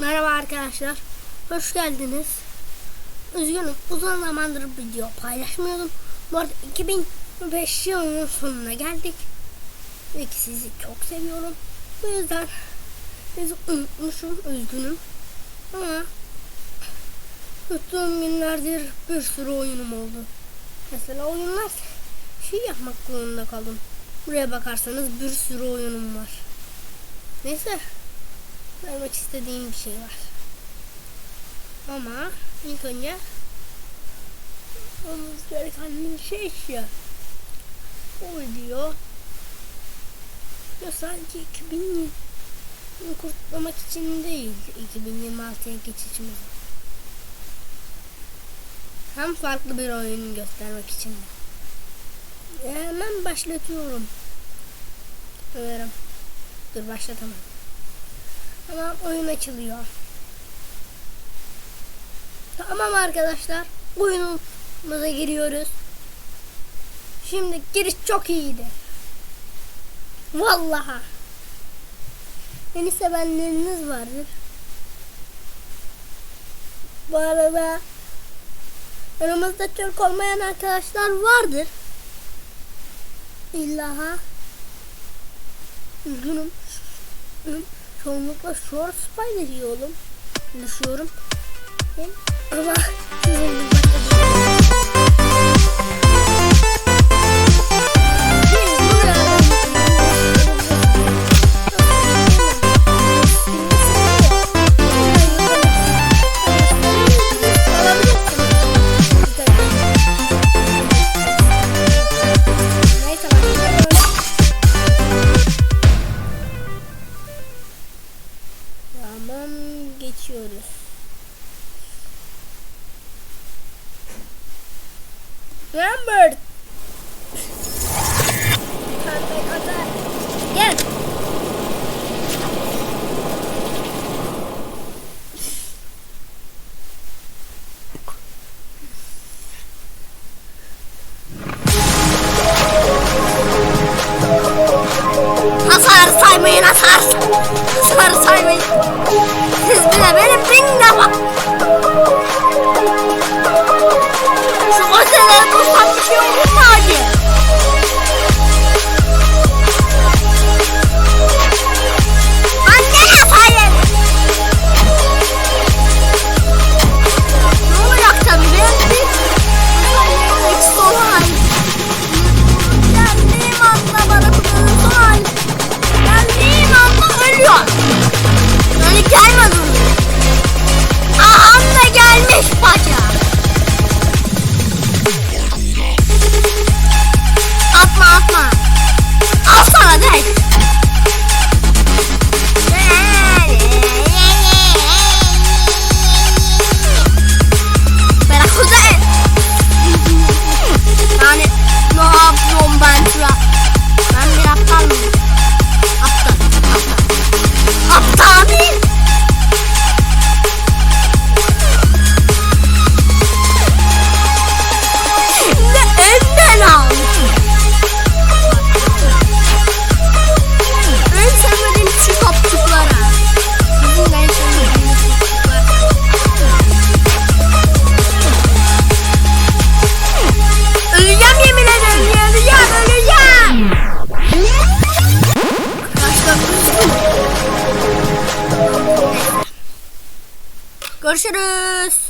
Merhaba arkadaşlar. Hoş geldiniz. Üzgünüm uzun zamandır video paylaşmıyordum. Bu arada 2005 yılının sonuna geldik. Ve ki sizi çok seviyorum. Bu yüzden sizi unutmuşum. Üzgünüm. Ama tuttuğum günlerdir bir sürü oyunum oldu. Mesela oyunlar şey yapmak zorunda kaldım. Buraya bakarsanız bir sürü oyunum var. Neyse vermek istediğim bir şey var. Ama ilk önce olmamız gereken bir şey şu. O video ya sanki 2000 kurtlamak için değil 2026'ya geçişimiz. Hem farklı bir oyun göstermek için de. E, hemen başlatıyorum. Överim. Dur başlatamam. Tamam oyun açılıyor. Tamam arkadaşlar. Oyunumuza giriyoruz. Şimdi giriş çok iyiydi. Vallahi. Beni sevenleriniz vardır. Bu arada aramızda Türk olmayan arkadaşlar vardır. İllaha. Üzgünüm. Üzgünüm. Çoğunlukla shorts paylaşıyorum. Düşüyorum. Ama Lambert. Gel. Hasar saymayın hasar. Hasar saymayın. Siz bile benim bin defa. Görüşürüz.